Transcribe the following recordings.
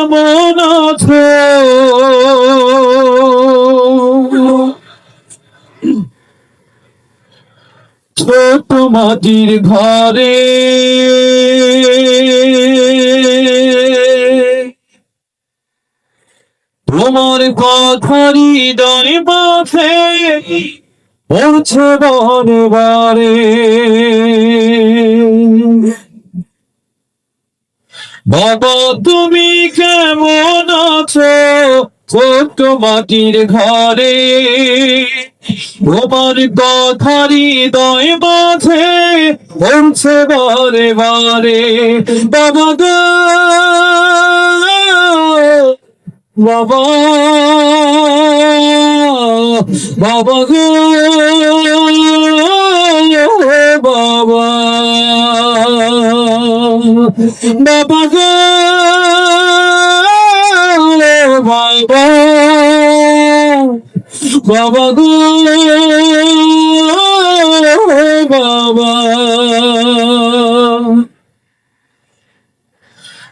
কেমন আছো? ছোট মাটির ঘরে। তোমার কথারি হৃদয় মাঝে পড়ছে বারে বারে বাবা, তুমি কেমন আছো? ছোট্ট মাটির ঘরে। তোমার কথারি হৃদয় মাঝে পড়ছে বারে বারে, বাবা গো। বাবা বাবা গো। বাবা। বাবা গো বাবা গো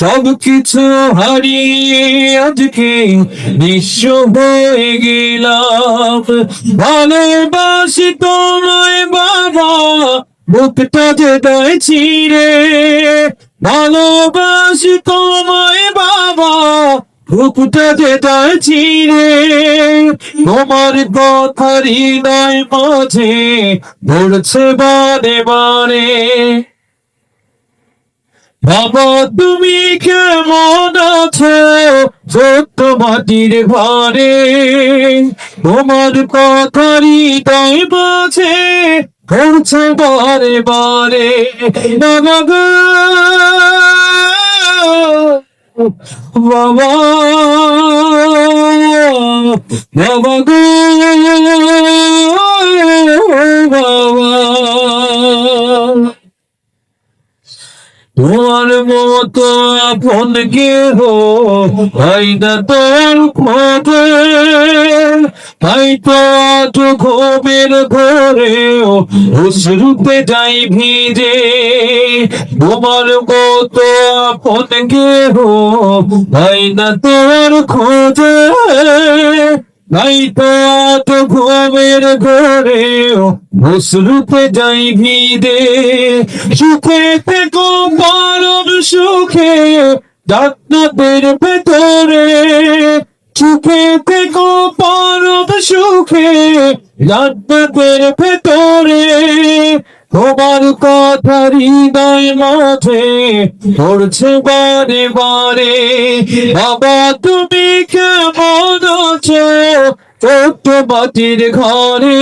সব কিছু হারিয়ে আজকে নিঃস্ব হয়ে গেলাম। ভালোবাসি তোমায় বাবা, বুকটা যে দেয় ছিঁড়ে ভালোবাসি তোমায় বাবা, বুকটা যে দেয় ছিঁড়ে তোমার কথা হৃদয় মাঝে ধরছে বারে বারে। বাবা, তুমি কেমন আছো? সত্য মাটির ঘরে। তোমার কথারি তাই বাছে করছে বারে বারে। বাবা। বাবা গো। বাবা। তোমার মতো আপন কেহ হয় না তোর খোঁজে তাই তো আজ ঘরেও অশ্রুতে যাই ভিজে। তোমার মতো আপন কেহ হয় না তোর খোঁজে। নাই আজ ঘুমের ঘরেও অশ্রুতে যাই ভিদে সুখে থেকো পরম সুখে ডাক্তারের ভেতরে। সুখে থেকো পরম সুখে ডাক্তারের ভেতরে। তোমার কথা হৃদয় মাঝে পড়ছে বারে বারে। বাবা, তুমি কেমন আছো? ছোট্ট মাটির ঘরে।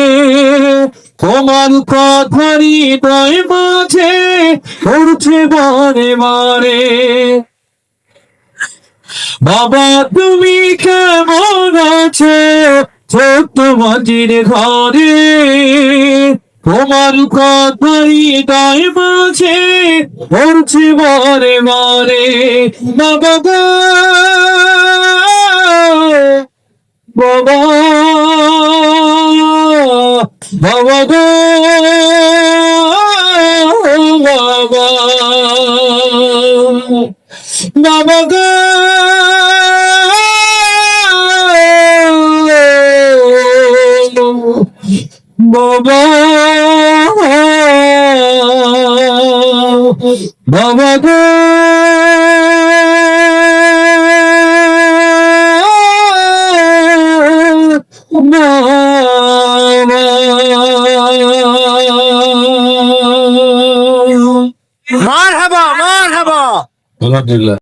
তোমার কথা হৃদয় মাঝে পড়ছে বারে বারে। বাবা, তুমি কেমন আছো? ছোট্ট মাটির ঘরে। তোমার কথা হৃদয় মাঝে পড়ছে বারে বারে বাবা। বাবা বাবা বাবা। বাবা। বাবা গো মার হাবা মার হাবা আলহামদুলিল্লাহ।